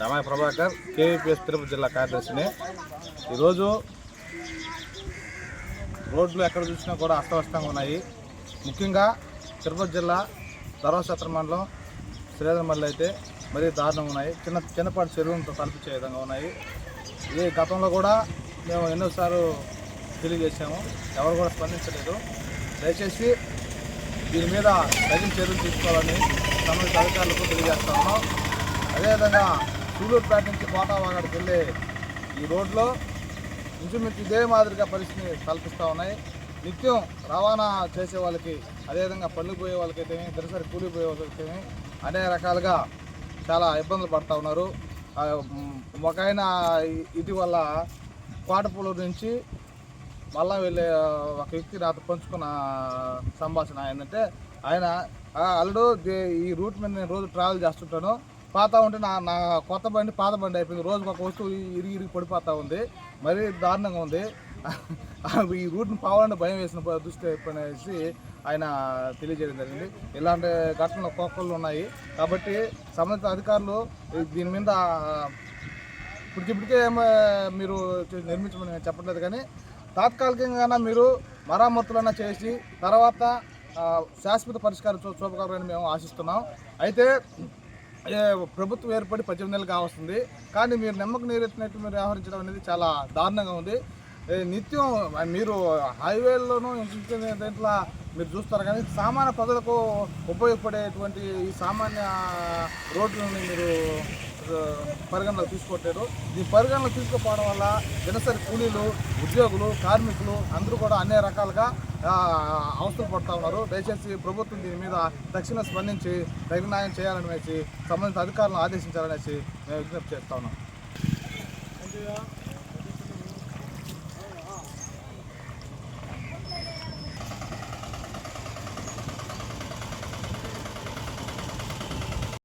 రామాయ ప్రభాకర్ కేవీపీఎస్ తిరుపతి జిల్లా కార్యదర్శిని. ఈరోజు రోడ్లు ఎక్కడ చూసినా కూడా అస్తవ్యస్తంగా ఉన్నాయి. ముఖ్యంగా తిరుపతి జిల్లా ధర్మశాస్త్ర మండలం శ్రీధరమల్లి అయితే మరీ దారుణంగా ఉన్నాయి. చిన్న చిన్నపాటి చెరువులతో కల్పించే విధంగా ఉన్నాయి. ఇది గతంలో కూడా మేము ఎన్నోసార్లు తెలియజేసాము ఎవరు కూడా స్పందించలేదు. దయచేసి దీని మీద తగిన చర్యలు తీసుకోవాలని సంబంధిత అధికారులకు తెలియజేస్తా ఉన్నాం. అదేవిధంగా సూలూరుపేట నుంచి కోటావాగడికి వెళ్ళే ఈ రోడ్లో ఇంచుమించు ఇదే మాదిరిగా పరిస్థితిని కల్పిస్తూ ఉన్నాయి. నిత్యం రవాణా చేసే వాళ్ళకి అదేవిధంగా పళ్ళు పోయే వాళ్ళకైతే దరిసరి కూలిపోయే పోయే అనేక రకాలుగా చాలా ఇబ్బందులు పడుతూ ఉన్నారు. ఒక ఆయన ఇటీవల కోటపూలూరు నుంచి మళ్ళా వెళ్ళే ఒక వ్యక్తి నాతో పంచుకున్న సంభాషణ ఏంటంటే ఆయన అల్లుడు దే- ఈ రూట్ మీద నేను రోజు ట్రావెల్ చేస్తుంటాను. పాత ఉంటే నా నా కొత్త బండి పాత బండి అయిపోయింది. రోజుకు ఒక వస్తువు ఇరిగి ఇరిగి పడిపోతూ ఉంది. మరీ దారుణంగా ఉంది. ఈ రూట్ని పోవాలని భయం వేసిన ప- దృష్టి అనేసి ఆయన తెలియజేయడం జరిగింది. ఇలాంటి ఘటనలు ఒక్కొక్కళ్ళు ఉన్నాయి. కాబట్టి సంబంధిత అధికారులు దీని మీద ఇప్పటికిప్పటికే మీరు నిర్మించమని చెప్పట్లేదు కానీ తాత్కాలికంగా మీరు మరామతులన్నా చేసి తర్వాత శాశ్వత పరిష్కారం చూ చూపగలరని మేము ఆశిస్తున్నాం. అయితే ప్రభుత్వం ఏర్పడి పద్దెనిమిది నెలలు కావస్తుంది కానీ మీరు నెమ్మకు నీరెత్తినట్టు మీరు వ్యవహరించడం అనేది చాలా దారుణంగా ఉంది. నిత్యం మీరు హైవేల్లోనూ ఇంకొక దీంట్లో మీరు చూస్తారు కానీ సామాన్య ప్రజలకు ఉపయోగపడేటువంటి ఈ సామాన్య రోడ్లను మీరు ఆ, పరిగణలోకి తీసుకోవట్లేదు. ఈ పరిగణలోకి తీసుకోకపోవడం వల్ల దినసరి కూలీలు ఉద్యోగులు కార్మికులు అందరూ కూడా అన్ని రకాలుగా అవసరం అవస్థలు పడుతూ ఉన్నారు. దయచేసి ప్రభుత్వం దీని మీద తక్షణ స్పందించి తగిన న్యాయం చేయాలనేసి సంబంధిత అధికారులను ఆదేశించాలనేసి మేము విజ్ఞప్తి చేస్తా ఉన్నాం